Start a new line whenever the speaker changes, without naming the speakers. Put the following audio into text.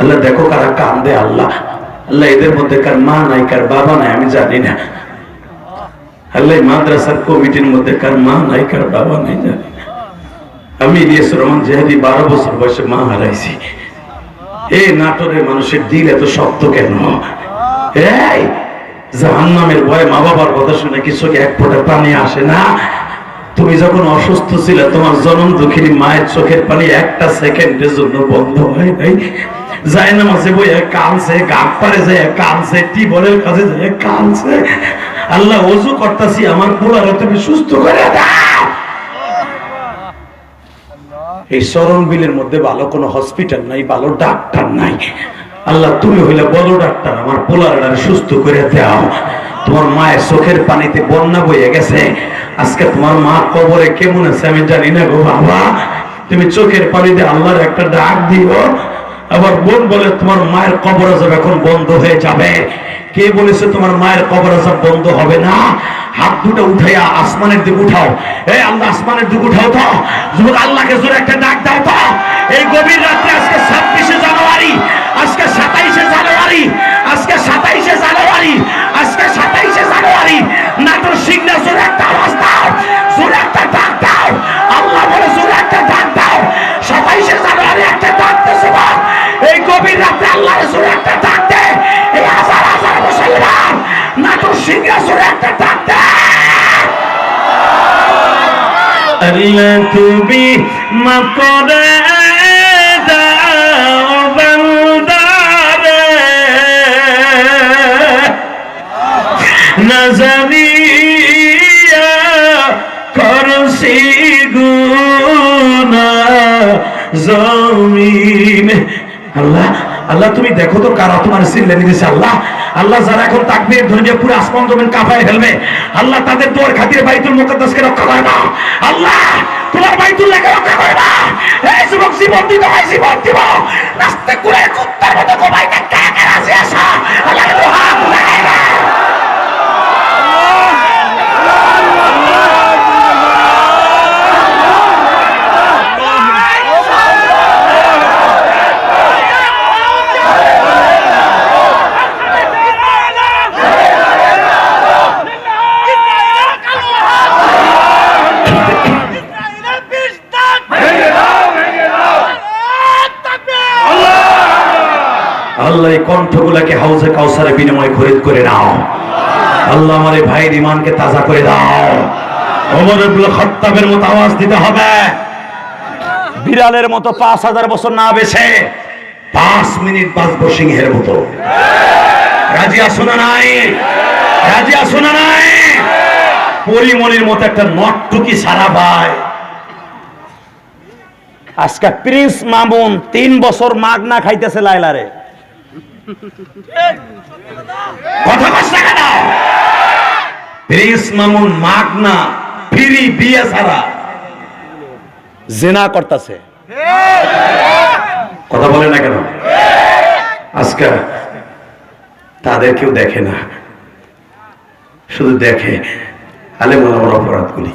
আল্লাহ দেখো কারা কান্দে আল্লাহ। আল্লাহ এদের মধ্যে কার মা নাই, কার বাবা নাই, আমি জানি না। আল্লাহ মাদ্রাসার কমিটির মধ্যে কার মা নাই, কার বাবা নাই, জানি আমি ইলিয়াস রহমান জেহাদি বারো বছর বয়সে মা হারাইছি। এই নাটোরের মানুষের দিল এত শক্ত কেন? এই, জাহান্নামের ভয়ে মা বাবার কথা শুনে কি চোখে এক ফোঁটা পানি আসে না? তুমি যখন অসুস্থ ছিলে, তোমার জনম দুঃখিনী মায়ের চোখের পানি একটা সেকেন্ডের জন্য বন্ধ হয় নাই। যায় না মাসে কানছে পারে কানছে কাছে কানছে। আল্লাহ আমার পোলারে সুস্থ করে দাও। এই বিলের মধ্যে ভালো কোনো হসপিটাল নাই, ভালো ডাক্তার নাই। আল্লাহ, তুমি হইলে বলো ডাক্তার, আমার পোলারডার সুস্থ করে দাও। তোমার মায়ের চোখের পানিতে বন্যা বইয়ে গেছে। আজকে তোমার মা কবরে কেমন আছে আমি জানি না গো বাবা। তুমি চোখের পানিতে আল্লাহর একটা ডাক দিও। আবার বোন বলে তোমার মায়ের কবর আজাব এখন বন্ধ হয়ে যাবে? কে বলেছে তোমার মায়ের কবর আজাব বন্ধ হবে না? হাত দুটো উঠাইয়া আসমানের দিকে উঠাও। এই আল্লাহ, আসমানের দিকে উঠাও তো। যুবক আল্লাহকে জোরে একটা ডাক দাও তো। এই গভীর রাত্রে আজকে ছাব্বিশে জানুয়ারি আল্লাহ তুমি মাফ করে দাও বান্দারে। না জানিয়া করছি গুনা জমিন। আল্লাহ। আল্লাহ, তুমি দেখো তো কারা তোমার সিল্লে নিয়েছে আল্লাহ। আল্লাহ যারা এখন তাকবীর ধরে পুরো আসমান জমিন কাঁপায় ফেলবে। আল্লাহ তাদের দোয়ার খাতিরে বাইতুল মুকদ্দাসকে রক্ষা করে না আল্লাহ, তোমার বাইতুল্লাহকে রক্ষা করে না এই যুবক, জীবন দিতে হয়, জীবন দিব। নাস্তে করে কুত্তার মতো কোবাইতে কে কে রাজি আসা আল্লাহ হাত লাগাই না আল্লাহ এই কণ্ঠগুলাকে হাউজে কাউসারে বিনিময় খরিদ করে নাও আল্লাহ আমার এই ভাইয়ের ইমানকে তাজা করে দাও। ওমর ইবনে খাত্তাবের মতো আওয়াজ দিতে হবে। বিড়ালের মতো পাঁচ হাজার বছর না বেছে পাঁচ মিনিট বাঁচবো সিংহের মতো। রাজি আসো না নাই? রাজি আসো না নাই? পরিমণির মতো একটা নটটুকি সারা ভাই। আজকে প্রিন্স মামুন তিন বছর মাগনা খাইতেছে লাইলারে কথা কষ্ট কেন প্রিন্স মামুন মাগনা ফিরি বিয়ে ছাড়া। জেনা করতেছে। কথা বলে না কেন? আজকে তাদের কেউ দেখে না। শুধু দেখে আলে মনে আমার অপরাধ করি